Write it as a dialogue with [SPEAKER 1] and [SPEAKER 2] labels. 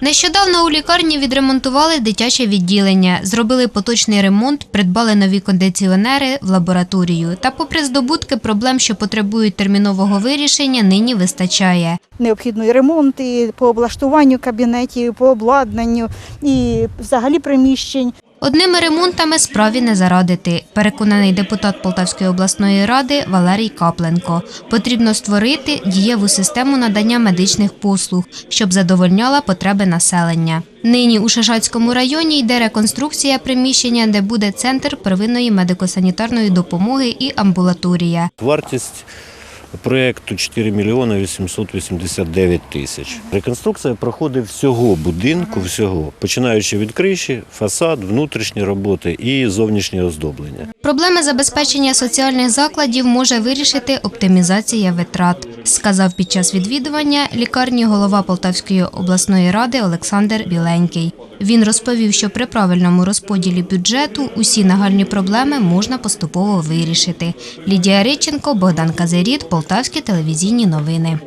[SPEAKER 1] Нещодавно у лікарні відремонтували дитяче відділення, зробили поточний ремонт, придбали нові кондиціонери в лабораторію. Та, попри здобутки, проблем, що потребують термінового вирішення, нині вистачає.
[SPEAKER 2] Необхідно ремонти ремонт, і по облаштуванню кабінетів, і по обладнанню, і взагалі приміщень.
[SPEAKER 1] Одними ремонтами справі не зарадити, переконаний депутат Полтавської обласної ради Валерій Капленко. Потрібно створити дієву систему надання медичних послуг, щоб задовольняла потреби населення. Нині у Шишацькому районі йде реконструкція приміщення, де буде центр первинної медико-санітарної допомоги і амбулаторія.
[SPEAKER 3] Вартість проєкту 4 мільйони 889 тисяч. Реконструкція проходить всього будинку, всього, починаючи від криші, фасад, внутрішні роботи і зовнішнє оздоблення.
[SPEAKER 1] Проблеми забезпечення соціальних закладів може вирішити оптимізація витрат, сказав під час відвідування лікарні голова Полтавської обласної ради Олександр Біленький. Він розповів, що при правильному розподілі бюджету усі нагальні проблеми можна поступово вирішити. Лідія Риченко, Богдан Казиріт, Полтавські телевізійні новини.